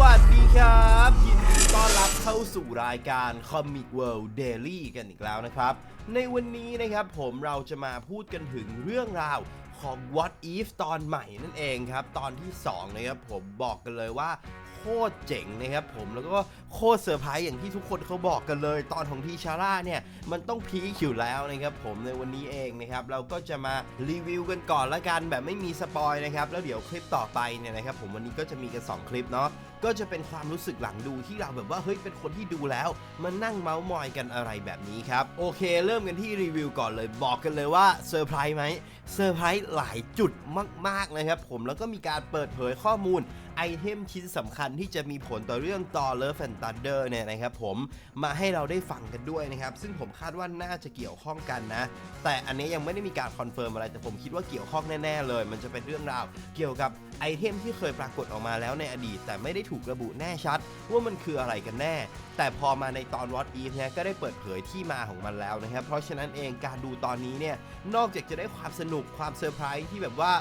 วัสดีครับ ยินดีต้อนรับเข้าสู่รายการ Comic World Daily กันอีกแล้วนะครับ ในวันนี้นะครับผมเราจะมาพูดกันถึงเรื่องราวของ What If ตอนใหม่นั่นเองครับ ตอนที่ 2 นะครับผมบอกกันเลยว่า โคตรเจ๋งนะครับผมแล้วก็โคตรเซอร์ไพรส์อย่างที่ทุกคนเขาบอกกันเลย ตอนของทีชาร่าเนี่ยมันต้องพีคอยู่แล้วนะครับผมในวันนี้เองนะครับเราก็จะมารีวิวกันก่อนละกันแบบไม่มีสปอยนะครับแล้วเดี๋ยวคลิปต่อไปเนี่ยนะครับผมวันนี้ก็จะมีกัน2คลิปเนาะก็จะเป็นความรู้สึกหลังดูที่เราแบบว่าเฮ้ยเป็นคนที่ดูแล้วมานั่งเมาส์มอยกันอะไรแบบนี้ครับโอเค เริ่มกันที่รีวิวก่อนเลยบอกกันเลยว่าเซอร์ไพรส์ไหมเซอร์ไพรส์หลายจุดมากๆนะครับผมแล้วก็มีการเปิดเผยข้อมูล ไอเทมชิ้นสำคัญที่จะมีผลต่อเรื่อง Thor Love and Thunder เนี่ยนะครับผมมาให้เราได้ฟังกันด้วยนะครับ ซึ่งผมคาดว่าน่าจะเกี่ยวข้องกันนะ แต่อันนี้ยังไม่ได้มีการคอนเฟิร์มอะไร แต่ผมคิดว่าเกี่ยวข้องแน่ ๆ เลย มันจะเป็นเรื่องราวเกี่ยวกับไอเทมที่เคยปรากฏออกมาแล้วในอดีต แต่ไม่ได้ถูกระบุแน่ชัด ว่ามันคืออะไรกันแน่ แต่พอมาในตอน What If เนี่ยก็ได้เปิดเผยที่มาของมันแล้วนะครับ เพราะฉะนั้นเองการดูตอนนี้เนี่ยนอกจากจะได้ความสนุกความเซอร์ไพรส์ที่แบบว่า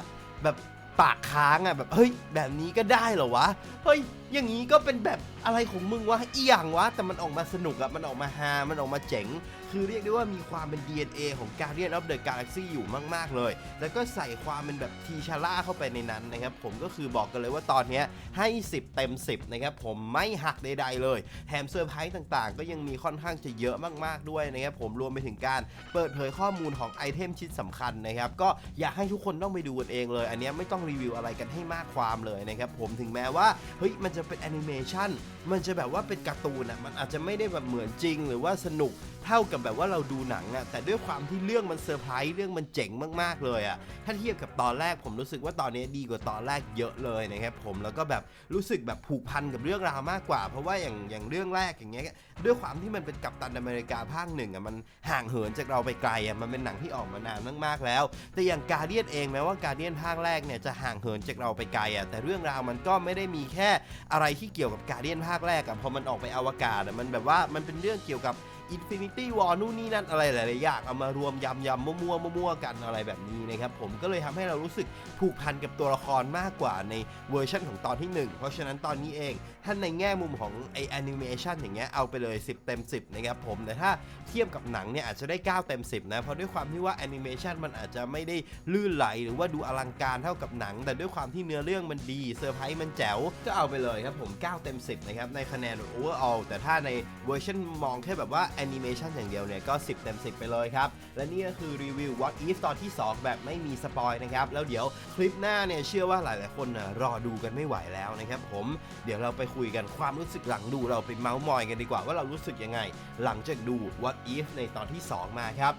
แบบ ปากค้างอะแบบเฮ้ยแบบนี้ก็ได้เหรอวะเฮ้ยอย่างนี้ก็เป็นแบบอะไรของมึงวะอีหยังวะแต่มันออกมาสนุกอะมันออกมาฮามันออกมาเจ๋ง คือเรียกได้ว่ามีความเป็น DNA ของ Guardian of the Galaxy อยู่มาก ๆ เลย แล้วก็ใส่ความเป็นแบบทีชาร่าเข้าไปในนั้นนะครับ ผมก็คือบอกกันเลยว่าตอนนี้ให้ 10 เต็ม 10 นะครับ ผมไม่หักใด ๆ เลย แถมเซอร์ไพรส์ต่างๆ ก็ยังมีค่อนข้างจะเยอะมากๆด้วยนะครับ ผมรวมไปถึงการเปิดเผยข้อมูลของไอเทมชิ้นสำคัญนะครับ ก็อยากให้ทุกคนต้องไปดูกันเองเลย อันนี้ไม่ต้องรีวิวอะไรกันให้มากความเลยนะครับผมถึงแม้ว่าเฮ้ยมันจะเป็นแอนิเมชันมันจะแบบว่าเป็นการ์ตูนอะมันอาจจะไม่ได้แบบเหมือนจริง หรือว่าสนุกเท่ากับแบบว่าเราดูหนังอะแต่ด้วยความที่เรื่องมันเซอร์ไพรส์เรื่องมันเจ๋งมากๆเลยอะถ้าเทียบกับตอนแรกผมรู้สึกว่าตอนนี้ดีกว่าตอนแรกเยอะเลยนะครับผมแล้วก็แบบรู้สึกแบบผูกพันกับเรื่องราวมากกว่า เพราะว่าอย่างอย่างเรื่องแรกอย่างเงี้ยด้วยความที่มันเป็นกัปตันอเมริกาภาคหนึ่งอะมันห่างเหินจากเราไปไกลอะมันเป็นหนังที่ออกมานานมากๆแล้ว แต่อย่างการเดียนเองแม้ว่าการเดียนภาคแรกเนี่ยจะห่างเหินจากเราไปไกลอะแต่เรื่องราวมันก็ไม่ได้มีแค่อะไรที่เกี่ยวกับการเดียนภาคแรกอะพอมันออกไปอวกาศอะมันแบบว่ามันเป็นเรื่องเกี่ยวกับ Infinity War นู่นนี่นั่นอะไรหลายๆอย่างเอามารวมยำยำมั่วๆมั่วๆกันอะไรแบบนี้นะครับผมก็เลยทำให้เรารู้สึกผูกพันกับตัวละครมากกว่าในเวอร์ชันของตอนที่ 1 เพราะฉะนั้นตอนนี้เองท่านในแง่มุมของไอแอนิเมชันอย่างเงี้ยเอาไปเลย 10 เต็ม 10 นะครับผม แต่ถ้าเทียบกับหนังเนี่ยอาจจะได้ 9 เต็ม 10 นะ เพราะด้วยความที่ว่าแอนิเมชันมันอาจจะไม่ได้ลื่นไหลหรือว่าดูอลังการเท่ากับหนัง แต่ด้วยความที่เนื้อเรื่องมันดีเซอร์ไพรส์มันแจ๋วก็เอาไปเลยครับผม 9 เต็ม 10 นะครับในคะแนน overall แต่ถ้าในเวอร์ชันมองแค่แบบว่าแอนิเมชันอย่างเดียวเนี่ยก็ 10 เต็ม 10 ไปเลยครับ และนี่ก็คือรีวิว What If ตอนที่ 2 แบบไม่มีสปอยนะครับ แล้วเดี๋ยวคลิปหน้าเนี่ยเชื่อว่าหลายๆคนนะรอดูกันไม่ไหวแล้วนะครับผมเดี๋ยวเราไปคุยกันความรู้สึกหลังดูเราไปเมาส์มอยกันดีกว่าว่าเรารู้สึกยังไง หลังจากดู What If ในตอนที่ 2 มาครับ